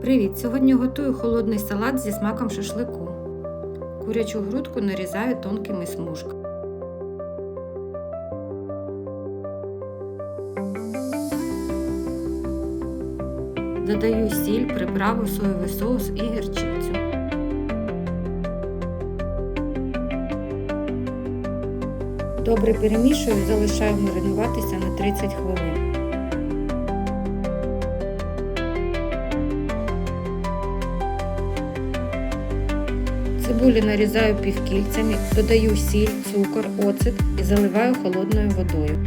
Привіт! Сьогодні готую холодний салат зі смаком шашлику. Курячу грудку нарізаю тонкими смужками. Додаю сіль, приправу, соєвий соус і гірчицю. Добре перемішую, залишаю маринуватися на 30 хвилин. Цибулі нарізаю півкільцями, додаю сіль, цукор, оцет і заливаю холодною водою.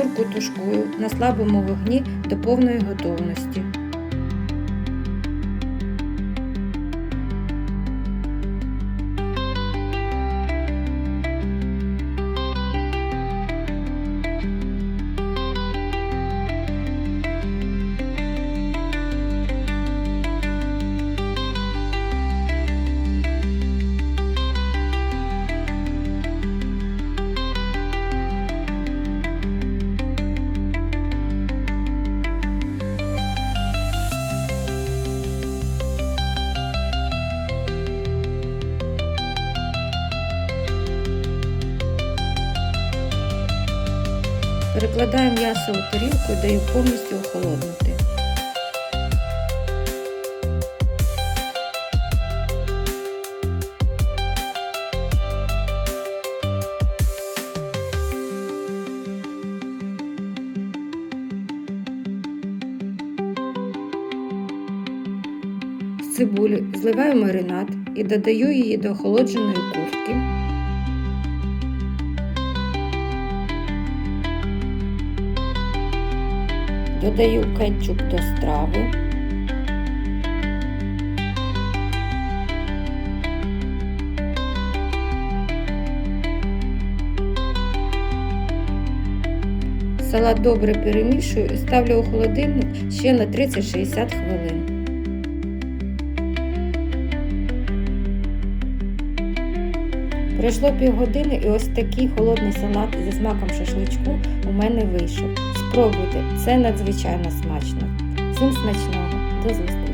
Курку тушкую на слабому вогні до повної готовності. Перекладаю м'ясо у тарілку і даю повністю охолоднути. З цибулі зливаю маринад і додаю її до охолодженої курки. Додаю кетчуп до страви. Салат добре перемішую і ставлю у холодильник ще на 30-60 хвилин. Пройшло півгодини і ось такий холодний салат зі смаком шашличку у мене вийшов. Спробуйте, це надзвичайно смачно. Всім смачного, до зустрічі!